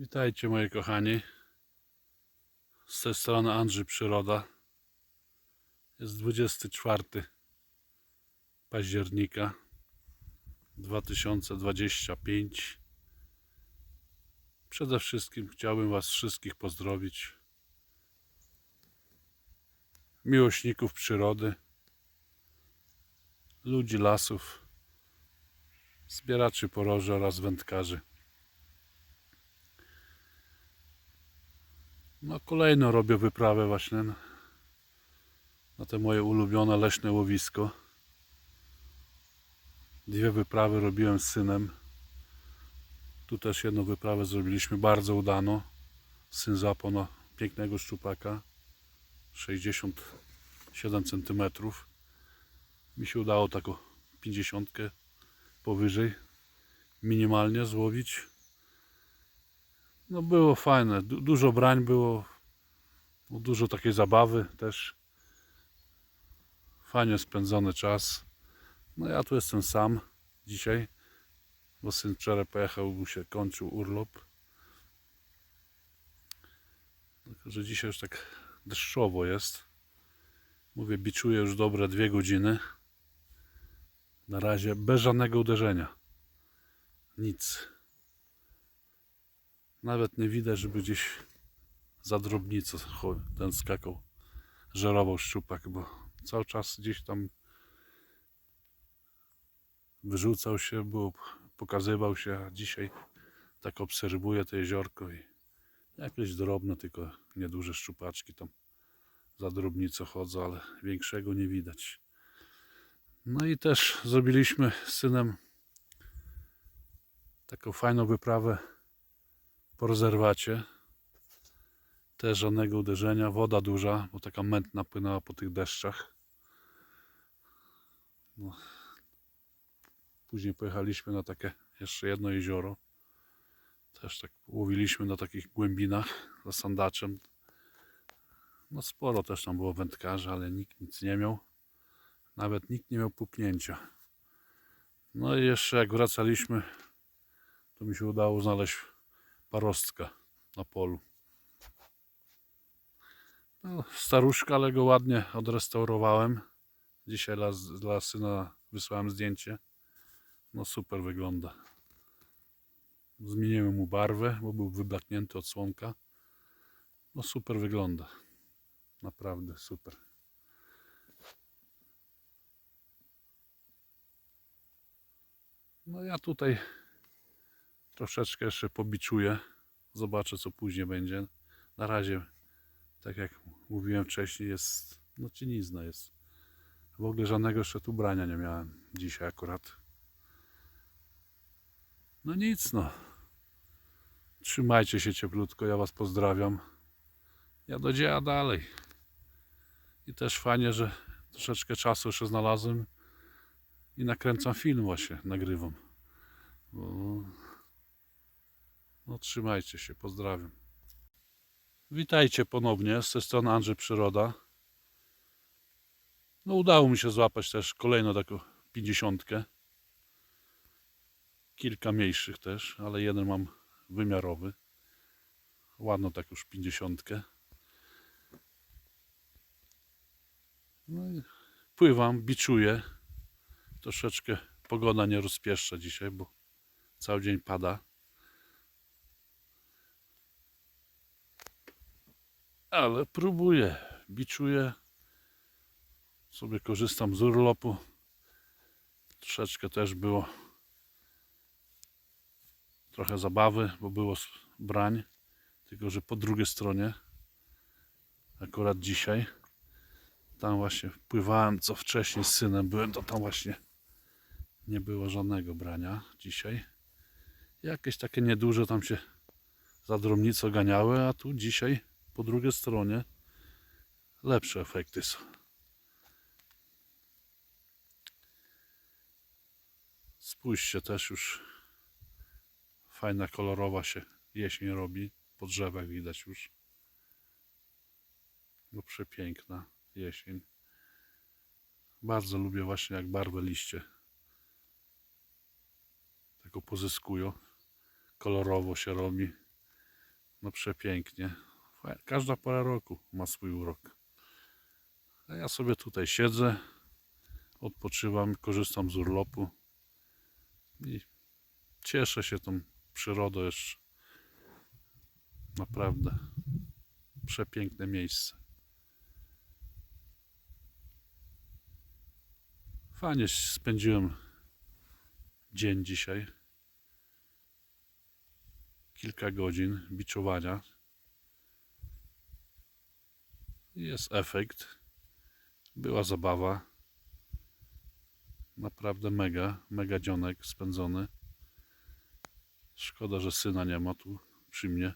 Witajcie moi kochani. Z tej strony Andrzej Przyroda. Jest 24 października 2025. Przede wszystkim chciałbym Was wszystkich pozdrowić. Miłośników przyrody, ludzi lasów, zbieraczy poroży oraz wędkarzy. No kolejno robię wyprawę właśnie na, te moje ulubione leśne łowisko. Dwie wyprawy robiłem z synem. Tu też jedną wyprawę zrobiliśmy bardzo udano. Syn zapał na pięknego szczupaka. 67 cm. Mi się udało taką 50 powyżej minimalnie złowić. No było fajne, du- dużo brań było, dużo takiej zabawy też. Fajnie spędzony czas. No ja tu jestem sam dzisiaj, bo syn wczoraj pojechał, mu się kończył urlop. Tylko, że dzisiaj już tak deszczowo jest. Mówię, biczuję już dobre dwie godziny. Na razie bez żadnego uderzenia. Nic. Nawet nie widać, żeby gdzieś za drobnicą cho- ten skakał, żerował szczupak, bo cały czas gdzieś tam wyrzucał się, było, pokazywał się, a dzisiaj tak obserwuję to jeziorko i jakieś drobne, tylko nieduże szczupaczki tam za drobnicą chodzą, ale większego nie widać. No i też zrobiliśmy z synem taką fajną wyprawę po rezerwacie. Też żadnego uderzenia, woda duża, bo taka mętna płynęła po tych deszczach. No. Później pojechaliśmy na takie jeszcze jedno jezioro. Też tak łowiliśmy na takich głębinach za sandaczem. No sporo też tam było wędkarzy, ale nikt nic nie miał. Nawet nikt nie miał puknięcia. No i jeszcze jak wracaliśmy, to mi się udało znaleźć parostka na polu. No, staruszka, ale go ładnie odrestaurowałem. Dzisiaj dla, dla syna wysłałem zdjęcie. No super wygląda. Zmieniłem mu barwę, bo był wyblaknięty od słonka. No super wygląda. Naprawdę super. No ja tutaj troszeczkę jeszcze pobiczuję. Zobaczę co później będzie. Na razie, tak jak mówiłem wcześniej, jest no cinizna jest. W ogóle żadnego jeszcze tu brania nie miałem dzisiaj akurat. No nic no. Trzymajcie się cieplutko, ja was pozdrawiam. Ja do dzieła dalej. I też fajnie, że troszeczkę czasu jeszcze znalazłem i nakręcam film właśnie, nagrywam. Bo no trzymajcie się, pozdrawiam. Witajcie ponownie, z tej strony Andrzej Przyroda. No udało mi się złapać też kolejną taką pięćdziesiątkę. Kilka mniejszych też, ale jeden mam wymiarowy. Ładno tak już pięćdziesiątkę. No i pływam, biczuję. Troszeczkę pogoda nie rozpieszcza dzisiaj, bo cały dzień pada. Ale próbuję, biczuję. Sobie korzystam z urlopu. Troszeczkę też było trochę zabawy, bo było brań. Tylko, że po drugiej stronie, akurat dzisiaj, tam właśnie pływałem, co wcześniej z synem byłem, to tam właśnie nie było żadnego brania dzisiaj. Jakieś takie nieduże tam się za drobnicą ganiały, a tu dzisiaj po drugiej stronie lepsze efekty są. Spójrzcie też już fajna kolorowa się jesień robi. Po drzewach widać już. No przepiękna jesień. Bardzo lubię właśnie jak barwę liście taką pozyskują. Kolorowo się robi. No przepięknie. Każda pora roku ma swój urok. A ja sobie tutaj siedzę, odpoczywam, korzystam z urlopu i cieszę się tą przyrodą jeszcze. Naprawdę przepiękne miejsce. Fajnie spędziłem dzień dzisiaj. Kilka godzin biczowania. Jest efekt. Była zabawa. Naprawdę mega, mega dzionek spędzony. Szkoda, że syna nie ma tu przy mnie.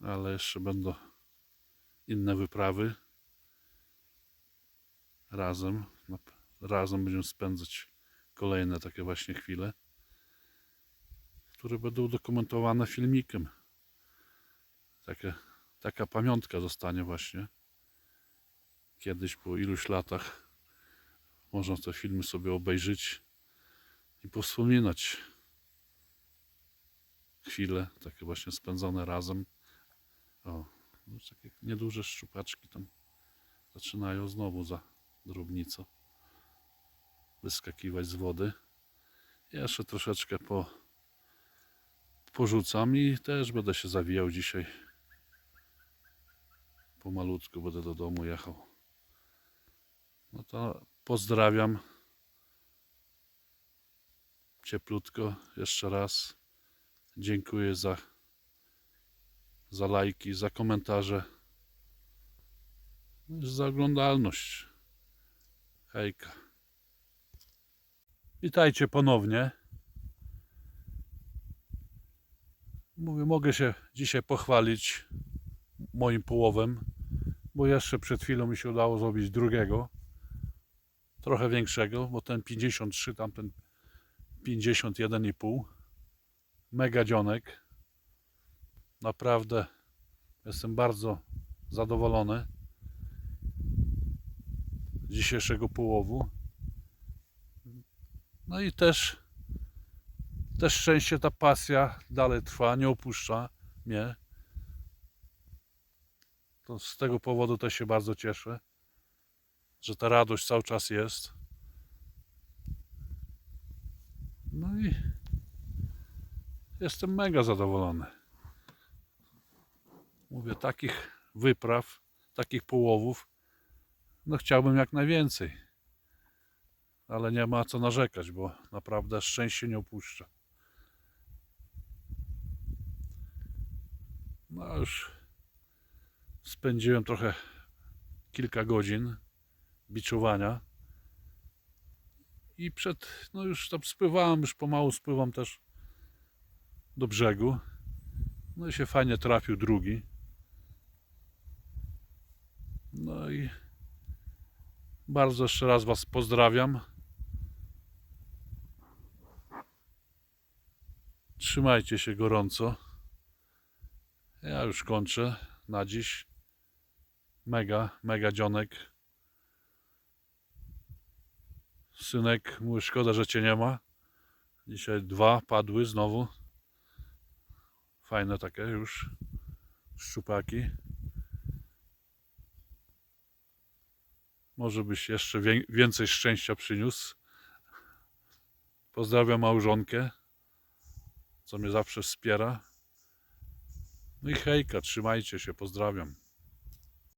Ale jeszcze będą inne wyprawy. Razem. Razem będziemy spędzać kolejne takie właśnie chwile, które będą udokumentowane filmikiem. Takie, taka pamiątka zostanie właśnie. Kiedyś po iluś latach można te filmy sobie obejrzeć i powspominać chwile takie właśnie spędzone razem. O, już takie nieduże szczupaczki tam zaczynają znowu za drobnicą wyskakiwać z wody. Jeszcze troszeczkę po, porzucam i też będę się zawijał dzisiaj. Pomalutku będę do domu jechał. No to pozdrawiam. Cieplutko jeszcze raz. Dziękuję za, za lajki, za komentarze, za oglądalność. Hejka. Witajcie ponownie. Mówię, mogę się dzisiaj pochwalić moim połowem, bo jeszcze przed chwilą mi się udało zrobić drugiego, trochę większego, bo ten 53, tamten 51,5. Mega dzionek. Naprawdę jestem bardzo zadowolony z dzisiejszego połowu. No i też, też szczęście ta pasja dalej trwa, nie opuszcza mnie. To z tego powodu też się bardzo cieszę, że ta radość cały czas jest. No i jestem mega zadowolony. Mówię, takich wypraw, takich połowów, no chciałbym jak najwięcej ale nie ma co narzekać, bo naprawdę szczęście nie opuszcza. No już spędziłem trochę kilka godzin biczowania i przed, no już tam spływałem, już pomału spływam też do brzegu. No i się fajnie trafił drugi. No i bardzo jeszcze raz Was pozdrawiam. Trzymajcie się gorąco. Ja już kończę na dziś. Mega, mega dzionek. Synek, mówi szkoda, że cię nie ma. Dzisiaj dwa padły znowu. Fajne takie już szczupaki. Może byś jeszcze wię- więcej szczęścia przyniósł. Pozdrawiam małżonkę, co mnie zawsze wspiera. No i hejka, trzymajcie się, pozdrawiam.